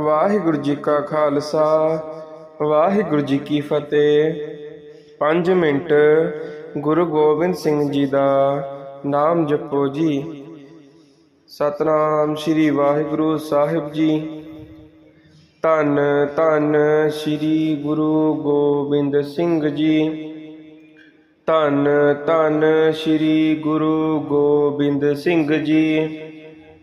ਵਾਹਿਗੁਰੂ ਜੀ ਕਾ ਖਾਲਸਾ, ਵਾਹਿਗੁਰੂ ਜੀ ਕੀ ਫਤਿਹ। 5 ਮਿੰਟ ਗੁਰੂ ਗੋਬਿੰਦ ਸਿੰਘ ਜੀ ਦਾ ਨਾਮ ਜਪੋ ਜੀ। ਸਤਨਾਮ ਸ੍ਰੀ ਵਾਹਿਗੁਰੂ ਸਾਹਿਬ ਜੀ। ਧੰਨ ਧੰਨ ਸ੍ਰੀ ਗੁਰੂ ਗੋਬਿੰਦ ਸਿੰਘ ਜੀ। ਧੰਨ ਧੰਨ ਸ੍ਰੀ ਗੁਰੂ ਗੋਬਿੰਦ ਸਿੰਘ ਜੀ।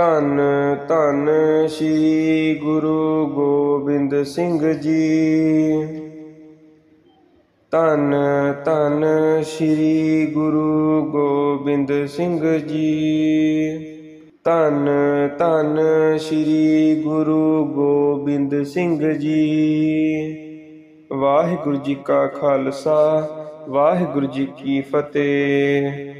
ਧੰਨ ਧੰਨ ਸ੍ਰੀ ਗੁਰੂ ਗੋਬਿੰਦ ਸਿੰਘ ਜੀ। ਧੰਨ ਧੰਨ ਸ੍ਰੀ ਗੁਰੂ ਗੋਬਿੰਦ ਸਿੰਘ ਜੀ। ਧੰਨ ਧੰਨ ਸ੍ਰੀ ਗੁਰੂ ਗੋਬਿੰਦ ਸਿੰਘ ਜੀ। ਵਾਹਿਗੁਰੂ ਜੀ ਕਾ ਖਾਲਸਾ, ਵਾਹਿਗੁਰੂ ਜੀ ਕੀ ਫਤਿਹ।